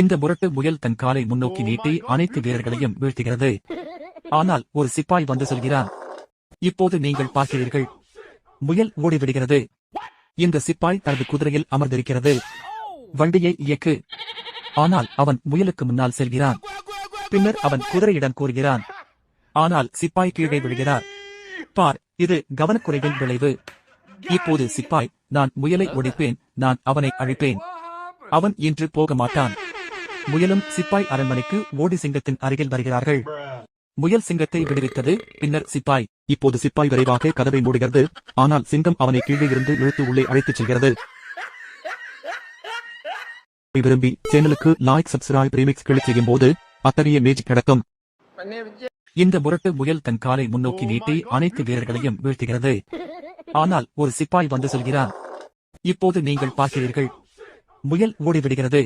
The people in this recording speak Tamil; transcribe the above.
இந்த முரட்டு முயல் தன் காலை முன்னோக்கி நீட்டி அனைத்து வீரர்களையும் வீழ்த்துகிறது. ஆனால் ஒரு சிப்பாய் வந்து சொல்கிறான் இப்போது நீங்கள் பார்க்கிறீர்கள். முயல் ஓடிவிடுகிறது. இந்த சிப்பாய் தனது குதிரையில் அமர்ந்திருக்கிறது. வண்டியை இயக்கு. ஆனால் அவன் முயலுக்கு முன்னால் செல்கிறான். பின்னர் அவன் குதிரையிடம் கூறுகிறான் ஆனால் சிப்பாய் கீழே விழுகிறார். பார் இது கவனக்குறைவின் விளைவு. இப்போது சிப்பாய் நான் முயலை ஒடிப்பேன் நான் அவனை அழிப்பேன். அவன் இன்று போக மாட்டான். முயலும் சிப்பாய் அரண்மனைக்கு ஓடி சிங்கத்தின் அருகில் வருகிறார்கள். முயல் சிங்கத்தை விடுவித்தது பின்னர் சிப்பாய். இப்போது சிப்பாய் விரைவாக கதவை மூடுகிறது. ஆனால் சிங்கம் அவனை கீழே இருந்து இழுத்து உள்ளே அழைத்துச் செல்கிறது. விரும்பி சேனலுக்கு லாய்க் சப்ஸ்கிரைப் ரீமிக்ஸ் கிளிக் செய்யும் போது அத்தகைய மேஜிக் கிடக்கும் இந்த முரட்டு முயல் தன் காலை முன்னோக்கி நீட்டி அனைத்து வீரர்களையும் வீழ்த்துகிறது. ஆனால் ஒரு சிப்பாய் வந்து சொல்கிறான் இப்போது நீங்கள் பார்க்கிறீர்கள் முயல் ஓடிவிடுகிறது.